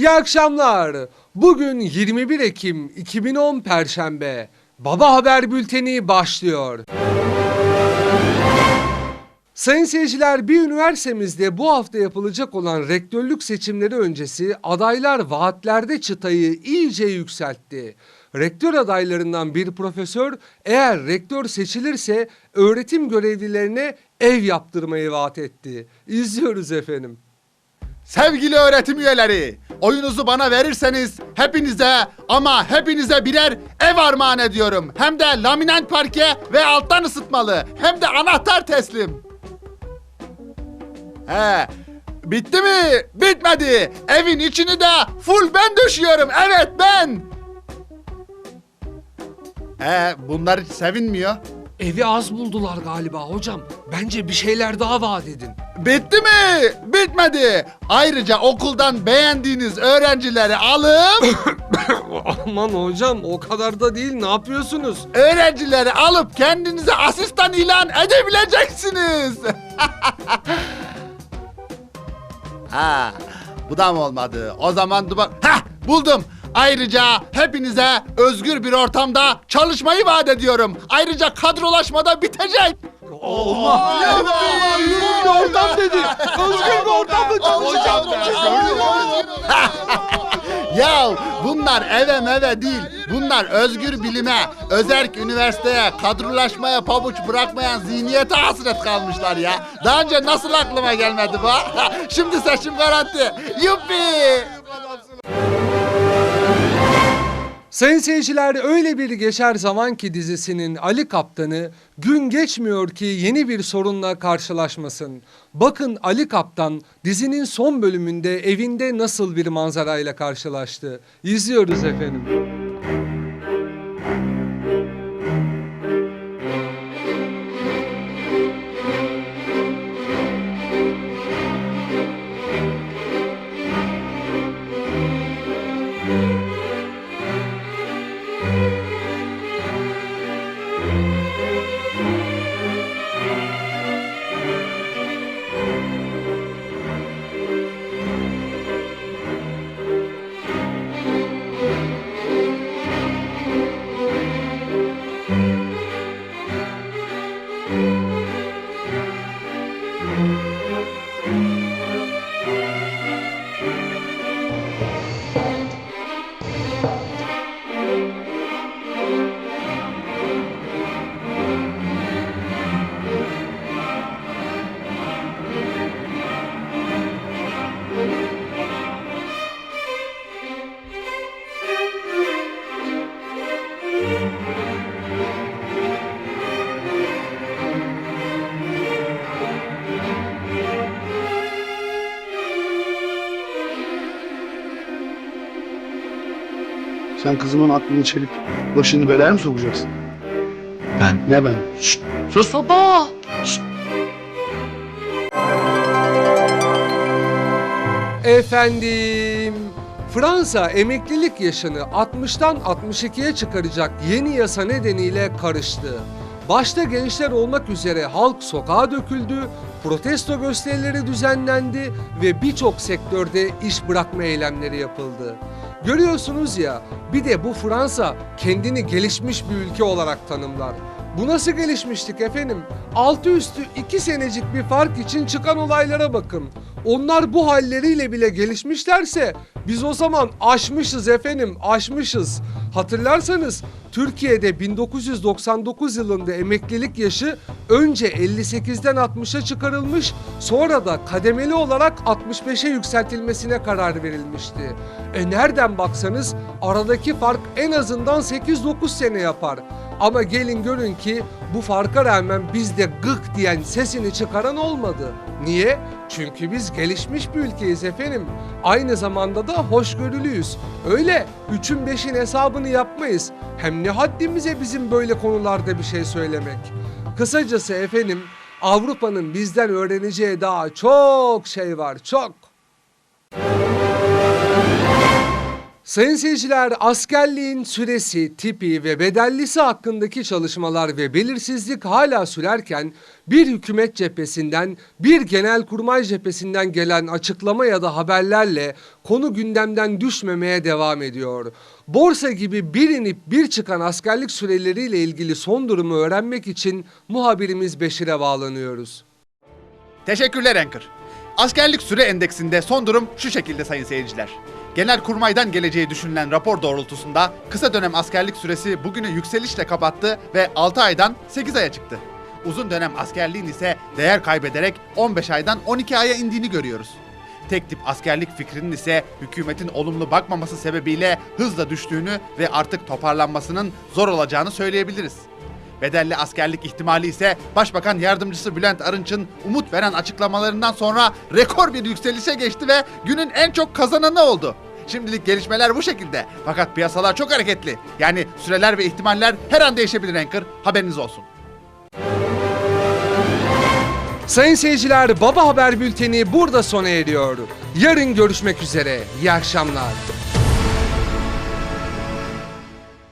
İyi akşamlar. Bugün 21 Ekim 2010 Perşembe. Baba Haber Bülteni başlıyor. Sayın seyirciler bir üniversitemizde bu hafta yapılacak olan rektörlük seçimleri öncesi adaylar vaatlerde çıtayı iyice yükseltti. Rektör adaylarından bir profesör eğer rektör seçilirse öğretim görevlilerine ev yaptırmayı vaat etti. İzliyoruz efendim. Sevgili öğretim üyeleri, oyunuzu bana verirseniz hepinize ama hepinize birer ev armağan ediyorum. Hem de laminant parke ve alttan ısıtmalı. Hem de anahtar teslim. He, bitti mi? Bitmedi. Evin içini de full ben döşüyorum. Evet ben. He, bunlar hiç sevinmiyor. Evi az buldular galiba hocam. Bence bir şeyler daha vaat edin. Bitti mi? Bitmedi. Ayrıca okuldan beğendiğiniz öğrencileri alıp Aman hocam o kadar da değil ne yapıyorsunuz? öğrencileri alıp kendinize asistan ilan edebileceksiniz. ha, bu da mı olmadı? O zaman dur bak. Hah, buldum. Ayrıca hepinize özgür bir ortamda çalışmayı vaat ediyorum. Ayrıca kadrolaşmada bitecek. Olma. Özgür bir ortam dedi. Özgür bir ortamda çalışacağım. Ya bunlar eve meve değil. Bunlar özgür bilime, özerk üniversiteye, kadrolaşmaya pabuç bırakmayan zihniyete hasret kalmışlar ya. Daha önce nasıl aklıma gelmedi bu? Şimdi seçim garanti. Yuppi! Sayın seyirciler öyle bir geçer zaman ki dizisinin Ali Kaptan'ı gün geçmiyor ki yeni bir sorunla karşılaşmasın. Bakın Ali Kaptan dizinin son bölümünde evinde nasıl bir manzarayla karşılaştı. İzliyoruz efendim. Sen kızımın aklını çelip başını belaya mı sokacaksın? Ben Ne ben? Şşt, sus. Baba! Efendim, Fransa emeklilik yaşını 60'tan 62'ye çıkaracak yeni yasa nedeniyle karıştı. Başta gençler olmak üzere halk sokağa döküldü, protesto gösterileri düzenlendi ve birçok sektörde iş bırakma eylemleri yapıldı. Görüyorsunuz ya, bir de bu Fransa kendini gelişmiş bir ülke olarak tanımlar. Bu nasıl gelişmişlik efendim? Altı üstü iki senecik bir fark için çıkan olaylara bakın. Onlar bu halleriyle bile gelişmişlerse biz o zaman aşmışız efendim, aşmışız. Hatırlarsanız Türkiye'de 1999 yılında emeklilik yaşı önce 58'den 60'a çıkarılmış, sonra da kademeli olarak 65'e yükseltilmesine karar verilmişti. E nereden baksanız aradaki fark en azından 8-9 sene yapar. Ama gelin görün ki bu farka rağmen bizde gık diyen sesini çıkaran olmadı. Niye? Çünkü biz gelişmiş bir ülkeyiz efendim. Aynı zamanda da hoşgörülüyüz. Öyle üçün beşin hesabını yapmayız. Hem ne haddimize bizim böyle konularda bir şey söylemek. Kısacası efendim Avrupa'nın bizden öğreneceği daha çok şey var çok. Sayın seyirciler, askerliğin süresi, tipi ve bedellisi hakkındaki çalışmalar ve belirsizlik hala sürerken bir hükümet cephesinden, bir genelkurmay cephesinden gelen açıklama ya da haberlerle konu gündemden düşmemeye devam ediyor. Borsa gibi bir inip bir çıkan askerlik süreleriyle ilgili son durumu öğrenmek için muhabirimiz Beşir'e bağlanıyoruz. Teşekkürler Anchor. Askerlik süre endeksinde son durum şu şekilde sayın seyirciler. Genelkurmay'dan geleceği düşünülen rapor doğrultusunda kısa dönem askerlik süresi bugünü yükselişle kapattı ve 6 aydan 8 aya çıktı. Uzun dönem askerliğin ise değer kaybederek 15 aydan 12 aya indiğini görüyoruz. Tek tip askerlik fikrinin ise hükümetin olumlu bakmaması sebebiyle hızla düştüğünü ve artık toparlanmasının zor olacağını söyleyebiliriz. Bedelli askerlik ihtimali ise Başbakan Yardımcısı Bülent Arınç'ın umut veren açıklamalarından sonra rekor bir yükselişe geçti ve günün en çok kazananı oldu. Şimdilik gelişmeler bu şekilde. Fakat piyasalar çok hareketli. Yani süreler ve ihtimaller her an değişebilir Anchor. Haberiniz olsun. Sayın seyirciler Baba Haber Bülteni burada sona eriyor. Yarın görüşmek üzere. İyi akşamlar.